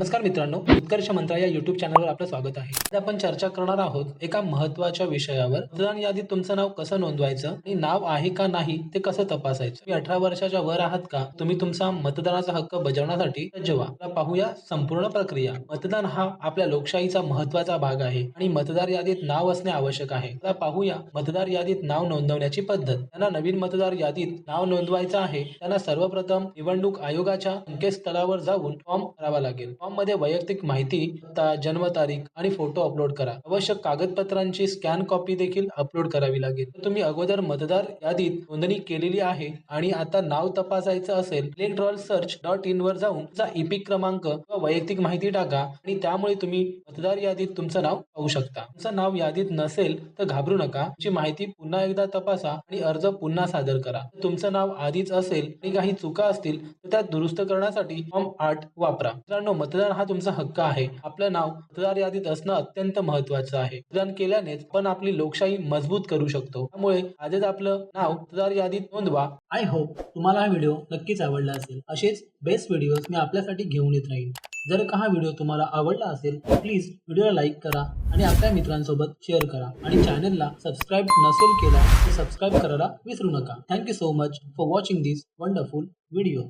नमस्कार मित्रांनो उत्कर्ष मंत्रा या युट्यूब चॅनलवर आपलं स्वागत आहे. आज आपण चर्चा करणार आहोत एका महत्त्वाच्या विषयावर. मतदान यादीत तुमचं नाव कसं नोंदवायचं आणि नाव आहे का नाही ते कसं तपासायचं? तुम्ही अठरा वर्षाच्या वर आहात का? तुम्ही तुमचा मतदानाचा हक्क बजावण्यासाठी सज्ज व्हा. पाहूया संपूर्ण प्रक्रिया. मतदान हा आपल्या लोकशाहीचा महत्त्वाचा भाग आहे आणि मतदार यादीत नाव असणे आवश्यक आहे. आता पाहूया मतदार यादीत नाव नोंदवण्याची पद्धत. त्यांना नवीन मतदार यादीत नाव नोंदवायचं आहे त्यांना सर्वप्रथम निवडणूक आयोगाच्या संकेतस्थळावर जाऊन फॉर्म भरावा लागेल. फॉर्म मध्ये वैयक्तिक माहिती जन्मतारीख आणि फोटो अपलोड करा. आवश्यक कागदपत्रांची स्कॅन कॉपी देखील अपलोड करावी लागेल. तुम्ही अगोदर मतदार यादीत नोंदणी केलेली आहे आणि आता नाव तपासायचं असेल इलेक्ट्रॉल सर्च डॉट इन वर जाऊन तुमचा इपिक क्रमांक व वैयक्तिक माहिती टाका आणि त्यामुळे तुम्ही मतदार यादीत तुमचं नाव पाहू शकता. तुमचं नाव यादीत नसेल तर घाबरू नका. तुमची माहिती पुन्हा एकदा तपासा आणि अर्ज पुन्हा सादर करा. तुमचं नाव आधीच असेल आणि काही चुका असतील तर त्या दुरुस्त करण्यासाठी फॉर्म आठ वापरा. मित्रांनो मतदान हा तुमचा हक्क आहे. आपलं नाव मतदार यादीत असणं अत्यंत महत्वाचं आहे. मतदान केल्यानेच आपण आपली लोकशाही मजबूत करू शकतो. त्यामुळे आजच आपलं नाव मतदार यादीत नोंदवा. आय होप तुम्हाला हा व्हिडिओ नक्कीच आवडला असेल. असेच बेस्ट व्हिडिओज मी आपल्यासाठी घेऊन येत राहीन. जर का हा व्हिडिओ तुम्हाला आवडला असेल तर प्लीज व्हिडिओला लाईक करा आणि आपल्या मित्रांसोबत शेअर करा आणि चॅनलला सबस्क्राईब नसेल केला तर सबस्क्राईब करायला विसरू नका. Thank you so much for watching this wonderful video